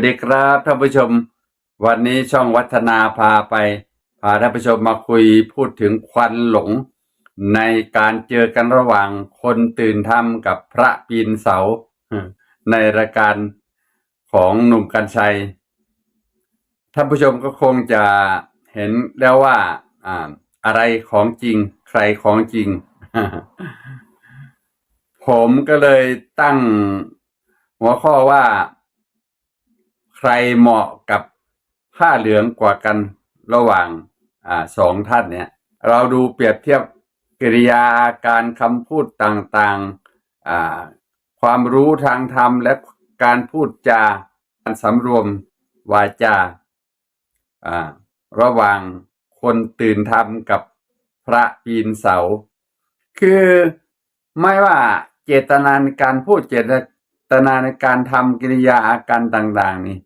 สวัสดีครับท่านผู้ชมวันนี้ช่องวัฒนาพาไปพาท่านผู้ชมมาคุยพูดถึงควันหลง ในการเจอกันระหว่างคนตื่นธรรมกับพระปีนเสา ในรายการของหนุ่มกัญชัยท่านผู้ชมก็คงจะเห็นแล้วว่าอ่าอะไรของจริง ใครของจริง ผมก็เลยตั้งหัวข้อว่า ใครเหมาะกับผ้าเหลืองกว่ากันระหว่างอ่าสองท่านเนี่ย เราดูเปรียบเทียบกิริยาอาการคำพูดต่างๆอ่าความรู้ทางธรรมและการพูดจาการสำรวมวาจาอ่าระหว่างคนตื่นธรรมกับพระปีนเสา คือไม่ว่าเจตนาในการพูดเจตนาในการทำกิริยาอาการต่าง ๆ นี่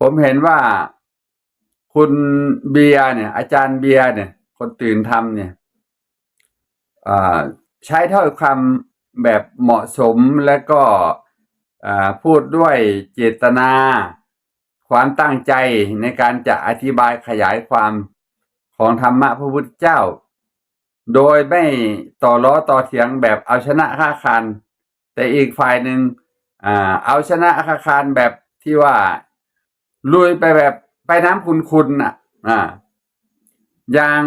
ผมเห็นว่าคุณเบียร์เนี่ย อาจารย์เบียร์เนี่ย คนตื่นทำเนี่ยใช้ถ้อยคำแบบเหมาะสมและก็พูดด้วยเจตนา ความตั้งใจในการจะอธิบายขยายความของธรรมะพระพุทธเจ้า โดยไม่ต่อล้อต่อเถียงแบบเอาชนะค้าคานแต่อีกฝ่ายหนึ่งอเอาชนะค้าคานแบบ ที่ว่าลุยไปแบบไปน้ำคุณคุณน่ะ อ่า อย่าง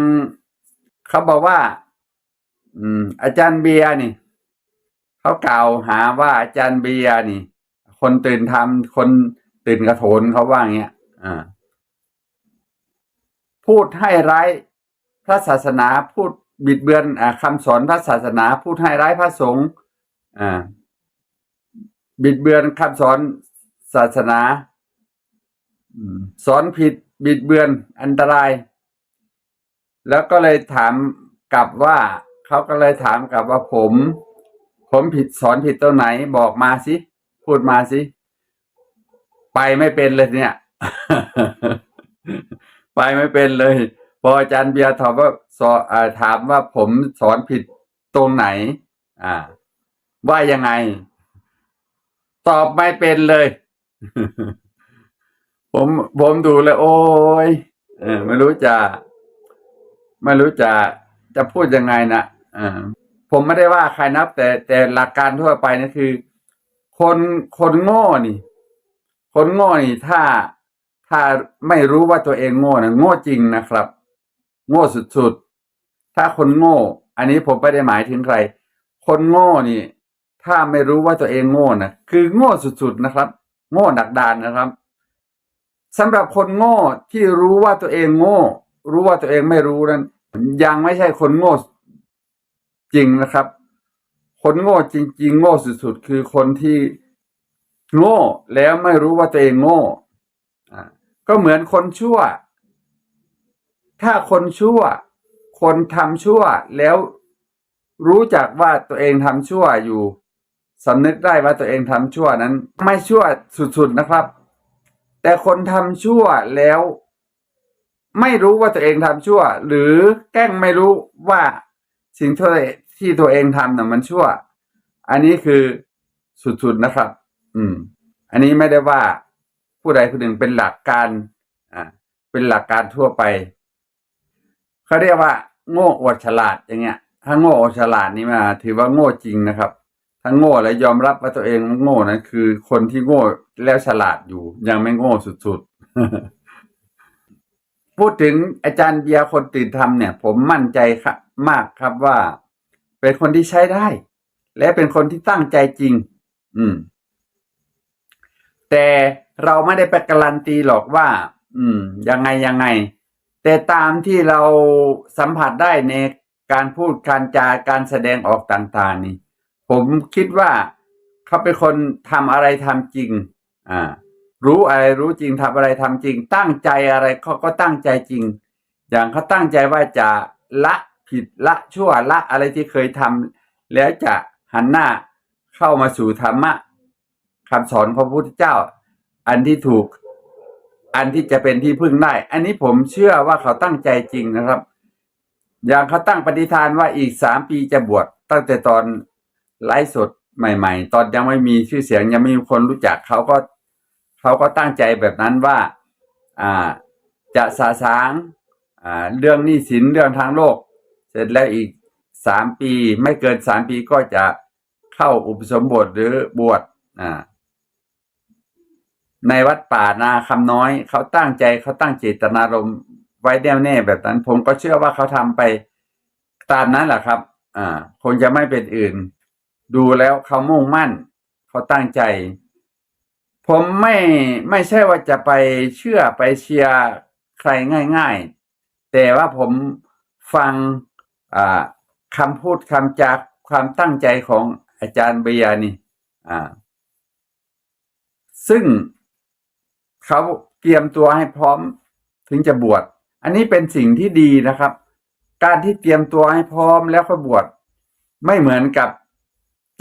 เขาบอกว่า อืม อาจารย์เบียร์นี่ เขากล่าวหาว่าอาจารย์เบียร์นี่ คนตื่นทำคนตื่นกระโถนเขาว่าอย่างเงี้ยอ่า พูดให้ร้ายพระศาสนาพูดบิดเบือนอ่าคำสอนพระศาสนาพูดให้ร้ายพระสงฆ์อ่าบิดเบือนคำสอน ศาสนาสอนผิดบิดเบือนอันตราย แล้วก็เลยถามกลับว่า เขาก็เลยถามกลับว่าผม ผมผิดสอนผิดตรงไหน บอกมาสิ พูดมาสิ ไปไม่เป็นเลยเนี่ย ไปไม่เป็นเลย พออาจารย์เบียร์ถามว่าสอนถามว่าผมสอนผิดตรงไหน อ่า ว่ายังไง ตอบไม่เป็นเลย ผมผมดูเลยโอ้ยเออไม่รู้จะ ไม่รู้จะจะพูดยังไงนะอ่าผมไม่ได้ว่าใครนับ แต่แต่หลักการทั่วไปนี่คือ คนคนโง่นี่ คนโง่นี่ถ้าถ้าไม่รู้ว่าตัวเองโง่นะโง่จริงนะครับ โง่สุดๆ ถ้าคนโง่ อันนี้ผมไม่ได้หมายถึงใคร คนโง่นี่ ถ้าไม่รู้ว่าตัวเองโง่นะคือโง่สุดๆนะครับ โง่ดักดานนะครับสำหรับคนโง่ที่รู้ว่าตัวเองโง่ รู้ว่าตัวเองไม่รู้นั้น ยังไม่ใช่คนโง่จริงนะครับ คนโง่จริง ๆ โง่สุดๆ คือคนที่โง่แล้วไม่รู้ว่าตัวเองโง่ก็เหมือนคนชั่ว ถ้าคนชั่ว คนทำชั่วแล้วรู้จักว่าตัวเองทำชั่วอยู่ สำนึกได้ว่าตัวเองทำชั่วนั้น ไม่ชั่วสุดๆนะครับ แต่คนทำชั่วแล้ว ไม่รู้ว่าตัวเองทำชั่ว หรือแกล้งไม่รู้ว่าสิ่งที่ที่ตัวเองทำน่ะมันชั่ว อันนี้คือสุดๆนะครับ อืม อันนี้ไม่ได้ว่าผู้ใดผู้หนึ่งเป็นหลักการ อ่า เป็นหลักการทั่วไป เขาเรียกว่า โง่อวดฉลาดอย่างเงี้ย ถ้าโง่อวดฉลาดนี่มา ถือว่าโง่จริงนะครับ ถ้าโง่และยอมรับว่าตัวเองโง่นั้นคือ คนที่โง่แล้วฉลาดอยู่ ยังไม่โง่สุดๆ พูดถึงอาจารย์เบียร์คนตื่นทำเนี่ย ผมมั่นใจครับมากครับว่า เป็นคนที่ใช้ได้ และเป็นคนที่ตั้งใจจริง อืม แต่เราไม่ได้ไปการันตีหรอกว่า อืม ยังไงยังไง แต่ตามที่เราสัมผัสได้ในการพูดการจาการแสดงออกต่าง ๆ นี่ ผมคิดว่าเขาเป็นคนทำอะไรทำจริง อ่า รู้อะไรรู้จริงทำอะไรทำจริง ตั้งใจอะไรเขาก็ตั้งใจจริง อย่างเขาตั้งใจว่าจะละผิดละชั่วละอะไรที่เคยทำแล้วจะหันหน้าเข้ามาสู่ธรรมะคำสอนของพระพุทธเจ้า อันที่ถูก อันที่จะเป็นที่พึ่งได้ อันนี้ผมเชื่อว่าเขาตั้งใจจริงนะครับ อย่างเขาตั้งปฏิฐานว่าอีกสามปีจะบวชตั้งแต่ตอน ไลฟ์สดใหม่ ๆ ตอนยังไม่มีชื่อเสียงยังไม่มีคนรู้จักเขาก็เขาก็ตั้งใจแบบนั้นว่าอ่าจะสาสางอ่าเรื่องหนี้สินเรื่องทางโลก เสร็จแล้วอีกสามปีไม่เกินสามปีก็จะเข้าอุปสมบทหรือบวชอ่าในวัดป่านาคำน้อย เขาตั้งใจเขาตั้งเจตนารมณ์ไว้แน่วแน่แบบนั้น ผมก็เชื่อว่าเขาทำไปตามนั้นแหละครับ อ่าคงจะไม่เป็นอื่น ดูแล้วเขามุ่งมั่น เขาตั้งใจ ผมไม่ไม่ใช่ว่าจะไปเชื่อไปเชียร์ใครง่าย ๆ แต่ว่าผมฟังคำพูดคำจากความตั้งใจของอาจารย์เบียนี่ซึ่งเขาเตรียมตัวให้พร้อมถึงจะบวช อันนี้เป็นสิ่งที่ดีนะครับ การที่เตรียมตัวให้พร้อมแล้วค่อยบวชไม่เหมือนกับ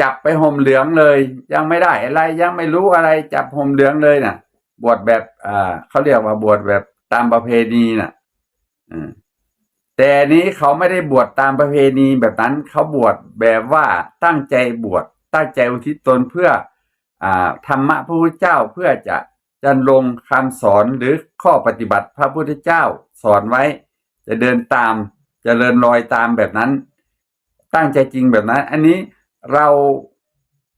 จับไปห่มเหลืองเลย ยังไม่ได้อะไรยังไม่รู้อะไร จับห่มเหลืองเลยน่ะ บวชแบบอ่าเขาเรียกว่าบวชแบบตามประเพณีน่ะแต่อันนี้เขาไม่ได้บวชตามประเพณีแบบนั้นเขาบวชแบบว่าตั้งใจบวชตั้งใจอุทิศตนเพื่ออ่าธรรมะพระพุทธเจ้าเพื่อจะจันลงคำสอนหรือข้อปฏิบัติพระพุทธเจ้าสอนไว้ จะเดินตามจะเจริญรอยตามแบบนั้น ตั้งใจจริงแบบนั้น อันนี้ เรา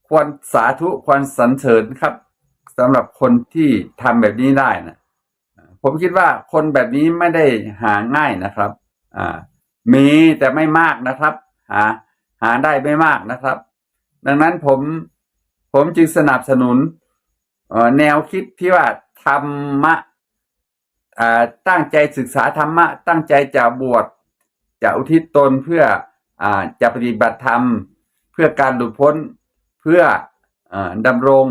ควรสาธุควรสรรเสริญครับสำหรับคนที่ทำแบบนี้ได้นะผมคิดว่าคนแบบนี้ไม่ได้หาง่ายนะครับ อ่า มีแต่ไม่มากนะครับ หา หาได้ไม่มากนะครับ ดังนั้นผมผมจึงสนับสนุนแนวคิดที่ว่าธรรมะตั้งใจศึกษาธรรมะ ตั้งใจจะบวชจะอุทิศตนเพื่ออจะปฏิบัติธรรม เพื่อการหลุดพ้นเพื่ออดำรง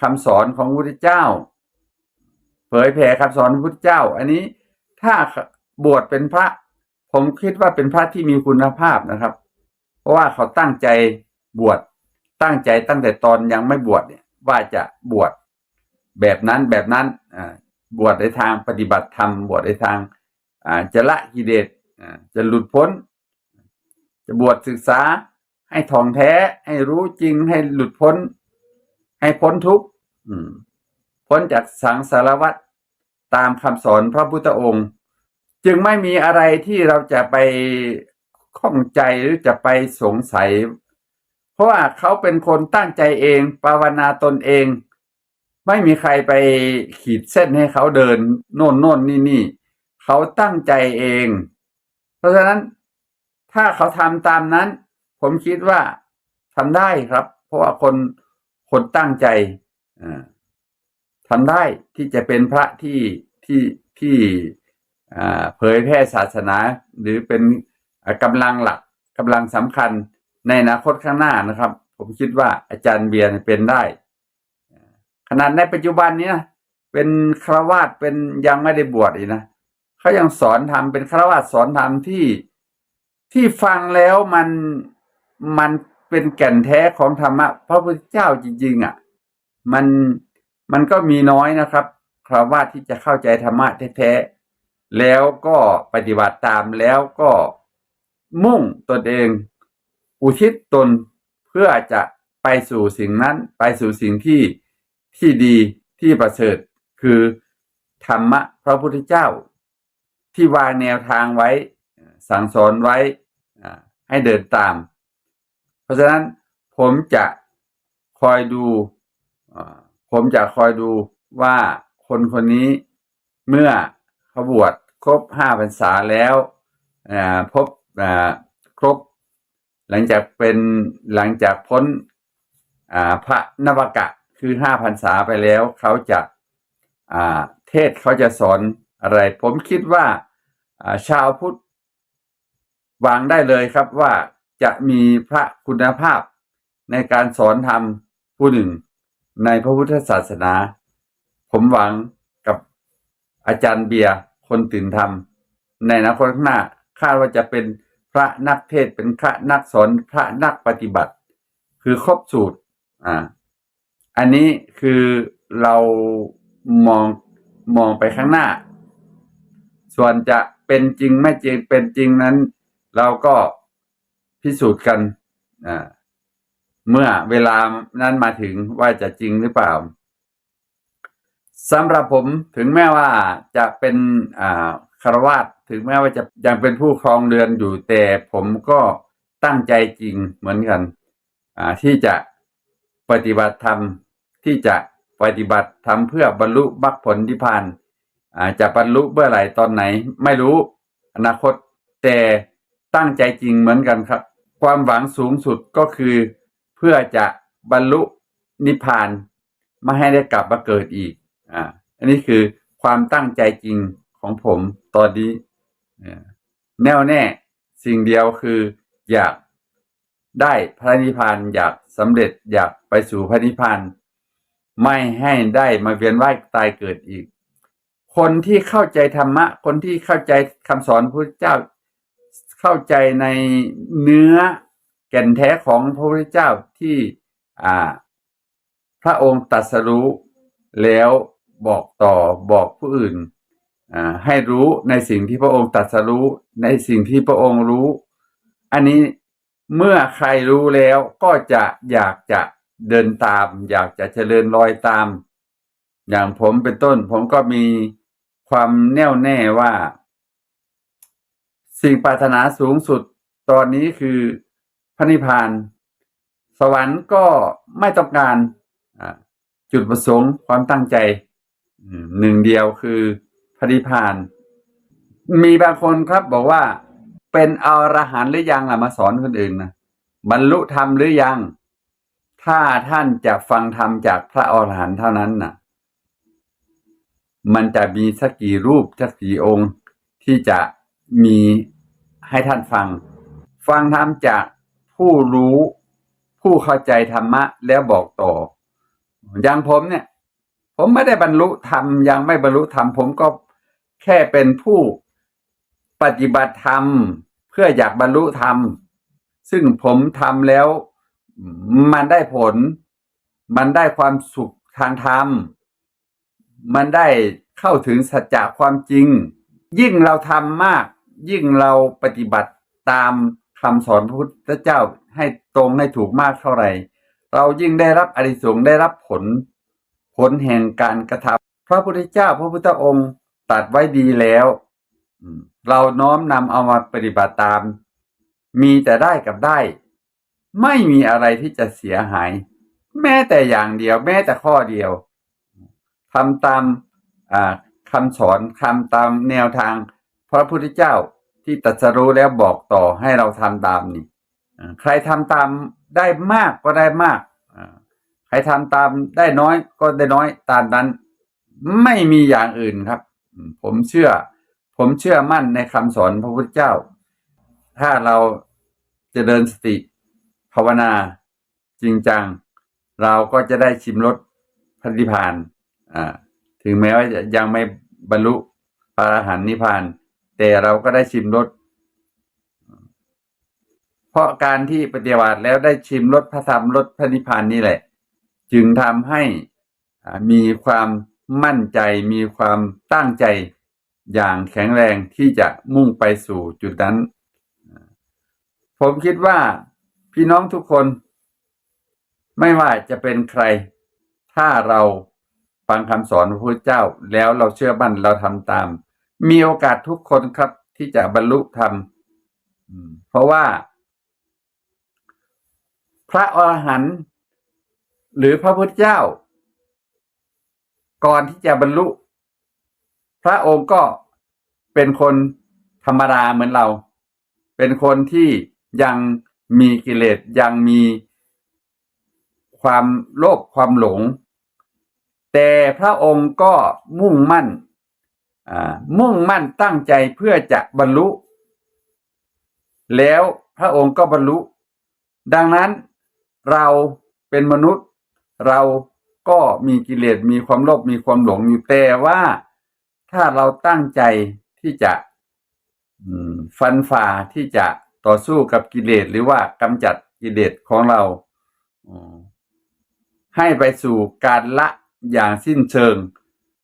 คำสอนของพระพุทธเจ้า เผยแผ่คำสอนพระพุทธเจ้า อันนี้ถ้าบวชเป็นพระ ผมคิดว่าเป็นพระที่มีคุณภาพนะครับ เพราะว่าเขาตั้งใจบวชตั้งใจตั้งแต่ตอนยังไม่บวชเนี่ยว่าจะบวชแบบนั้นแบบนั้นบวชในทางปฏิบัติธรรมบวชในทางจะละกิเลสจะหลุดพ้น จะบวชศึกษา ให้ท่องแท้ ให้รู้จริงให้หลุดพ้น ให้พ้นทุกข์พ้นจากสังสารวัฏตามคำสอนพระพุทธองค์ จึงไม่มีอะไรที่เราจะไปข้องใจหรือจะไปสงสัย เพราะว่าเขาเป็นคนตั้งใจเองภาวนาตนเอง ไม่มีใครไปขีดเส้นให้เขาเดิน โน่นโน่นนี่นี่เขาตั้งใจเอง เพราะฉะนั้นถ้าเขาทำตามนั้น ผมคิดว่าทำได้ครับ เพราะว่าคนคนตั้งใจอ่าทำได้ที่จะเป็นพระที่ที่ที่เผยแพร่ศาสนา หรือเป็นอ่ากำลังหลักกำลังสำคัญในอนาคตข้างหน้านะครับ ผมคิดว่าอาจารย์เบียร์เนี่ยเป็นได้ขนาดในปัจจุบันนี้ยเป็นครวาสเป็นยังไม่ได้บวชอีกนะเขายังสอนทำเป็นครวาสสอนทำที่ที่ฟังแล้วมัน มันเป็นแก่นแท้ของธรรมะพระพุทธเจ้าจริง ๆ อะ มันมันก็มีน้อยนะครับคราวาที่จะเข้าใจธรรมะแท้ๆแล้วก็ปฏิบัติตามแล้วก็มุ่งตนเอง อุทิศตนเพื่อจะไปสู่สิ่งนั้น ไปสู่สิ่งที่ที่ดีที่ประเสริฐคือธรรมะพระพุทธเจ้า ที่วางแนวทางไว้ สั่งสอนไว้ให้เดินตาม ราะฉะนั้นผมจะคอยดู ผมจะคอยดูว่าคนคนนี้เมื่อเขาบวชครบห้าพรรษาแล้วพบครบ หลังจากเป็นหลังจากพ้นพระนวกะคือห้าพรรษาไปแล้วเขาจะาเทศเขาจะสอนอะไร ผมคิดว่าอ่าชาวพุทธวางได้เลยครับว่า จะมีพระคุณภาพในการสอนธรรมผู้หนึ่งในพระพุทธศาสนา ผมหวังกับอาจารย์เบียร์คนตื่นธรรม ในอนาคตข้างหน้าคาดว่าจะเป็นพระนักเทศเป็นพระนักสอนพระนักปฏิบัติ คือครบสูตรอ่าอันนี้คือเรามองมองไปข้างหน้า ส่วนจะเป็นจริงไม่จริงเป็นจริงนั้น เราก็ พิสูจน์กันเมื่อเวลานั้นมาถึงว่าจะจริงหรือเปล่าสำหรับผมถึงแม้ว่าจะเป็นอ่าคารวาสถึงแม้ว่าจะยังเป็นผู้ครองเรือนอยู่แต่ผมก็ตั้งใจจริงเหมือนกันที่จะปฏิบัติธรรมที่จะปฏิบัติธรรมเพื่อบรรลุมรรคผลนิพพานจะบรรลุเมื่อไหร่ตอนไหน ไม่รู้อนาคตแต่ตั้งใจจริงเหมือนกันครับ ความหวังสูงสุดก็คือเพื่อจะบรรลุนิพพานไม่ให้ได้กลับมาเกิดอีก อ่า อันนี้คือความตั้งใจจริงของผมตอนนี้แน่วแน่สิ่งเดียวคืออยากได้พระนิพพานอยากสำเร็จอยากไปสู่พระนิพพานไม่ให้ได้มาเวียนว่ายตายเกิดอีก คนที่เข้าใจธรรมะ คนที่เข้าใจคำสอนพระพุทธเจ้า เข้าใจในเนื้อแก่นแท้ของพระพุทธเจ้าที่พระองค์ตรัสรู้แล้วบอกต่อบอกผู้อื่นให้รู้ในสิ่งที่พระองค์ตรัสรู้ในสิ่งที่พระองค์รู้ อันนี้เมื่อใครรู้แล้วก็จะอยากจะเดินตาม อยากจะเจริญรอยตาม อย่างผมเป็นต้น ผมก็มีความแน่วแน่ว่า สิ่งปรารถนาสูงสุดตอนนี้คือพระนิพพาน สวรรค์ก็ไม่ต้องการจุดประสงค์ความตั้งใจหนึ่งเดียวคือพระนิพพาน มีบางคนครับบอกว่าเป็นอรหันต์หรือยังล่ะมาสอนคนอื่นนะบรรลุธรรมหรือยัง ถ้าท่านจะฟังธรรมจากพระอรหันต์เท่านั้นน่ะ มันจะมีสักกี่รูปสักกี่องค์ที่จะ มีให้ท่านฟัง ฟังธรรมจากผู้รู้ผู้เข้าใจธรรมะแล้วบอกต่อ อย่างผมเนี่ย ผมไม่ได้บรรลุธรรมยังไม่บรรลุธรรมผมก็แค่เป็นผู้ปฏิบัติธรรม เพื่ออยากบรรลุธรรม ซึ่งผมทำแล้วมันได้ผล มันได้ความสุขทางธรรม มันได้เข้าถึงสัจจะความจริง ยิ่งเราทำมาก ยิ่งเราปฏิบัติตามคำสอนพระพุทธเจ้าให้ตรงให้ถูกมากเท่าไหร่ เรายิ่งได้รับอริสงได้รับผล ผลแห่งการกระทำพระพุทธเจ้าพระพุทธองค์ตัดไว้ดีแล้วเราน้อมนำเอามาปฏิบัติตาม มีแต่ได้กับได้ ไม่มีอะไรที่จะเสียหาย แม้แต่อย่างเดียว แม้แต่ข้อเดียวทำตามคำสอนทำตามแนวทาง พระพุทธเจ้าที่ตรัสรู้แล้วบอกต่อให้เราทำตามนี่ใครทำตามได้มากก็ได้มากใครทำตามได้น้อยก็ได้น้อยตามนั้น ไม่มีอย่างอื่นครับ ผมเชื่อ ผมเชื่อมั่นในคำสอนพระพุทธเจ้า ถ้าเราจะเดินสติภาวนาจริงจัง เราก็จะได้ชิมรสพระนิพานอ่าถึงแม้ว่ายังไม่บรรลุพระอรหันต์นิพพาน แต่เราก็ได้ชิมรสเพราะการที่ปฏิบัติแล้วได้ชิมรสพระธรรมรสพระนิพพานนี่แหละ จึงทำให้มีความมั่นใจมีความตั้งใจอย่างแข็งแรงที่จะมุ่งไปสู่จุดนั้น ผมคิดว่าพี่น้องทุกคน ไม่ว่าจะเป็นใคร ถ้าเราฟังคำสอนพระพุทธเจ้าแล้วเราเชื่อมั่นเราทำตาม มีโอกาสทุกคนครับ ที่จะบรรลุธรรมเพราะว่า พระอรหันต์หรือพระพุทธเจ้า ก่อนที่จะบรรลุ พระองค์ก็เป็นคนธรรมดาเหมือนเรา เป็นคนที่ยังมีกิเลสยังมีความโลภความหลง แต่พระองค์ก็มุ่งมั่น มุ่งมั่นตั้งใจเพื่อจะบรรลุ แล้วพระองค์ก็บรรลุ ดังนั้นเราเป็นมนุษย์ เราก็มีกิเลสมีความโลภมีความหลงอยู่แต่ว่าถ้าเราตั้งใจที่จะฟันฝ่าที่จะต่อสู้กับกิเลสหรือว่ากำจัดกิเลสของเราให้ไปสู่การละอย่างสิ้นเชิง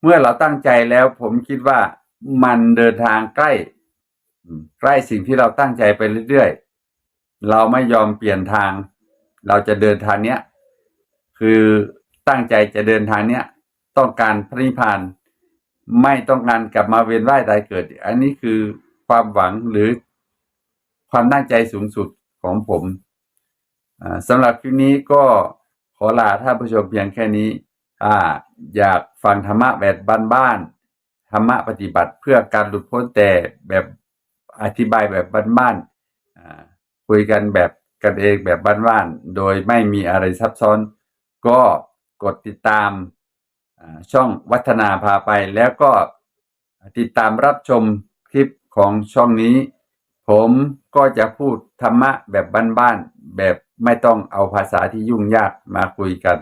เมื่อเราตั้งใจแล้วผมคิดว่ามันเดินทางใกล้ใกล้สิ่งที่เราตั้งใจไปเรื่อยๆ เราไม่ยอมเปลี่ยนทาง เราจะเดินทางเนี้ย คือตั้งใจจะเดินทางเนี้ย ต้องการพระนิพพาน ไม่ต้องการกลับมาเวียนว่ายตายเกิด อันนี้คือความหวังหรือความตั้งใจสูงสุดของผมสำหรับคลิปนี้ก็ขอลาท่านผู้ชมเพียงแค่นี้ อ่าอยากฟังธรรมะแบบบ้านๆธรรมะปฏิบัติเพื่อการหลุดพ้นแต่แบบอธิบายแบบบ้านๆคุยกันแบบกันเองแบบบ้านๆโดยไม่มีอะไรซับซ้อน ก็กดติดตามช่องวัฒนาพาไปแล้วก็ติดตามรับชมคลิปของช่องนี้ ผมก็จะพูดธรรมะแบบบ้านๆแบบไม่ต้องเอาภาษาที่ยุ่งยากมาคุยกัน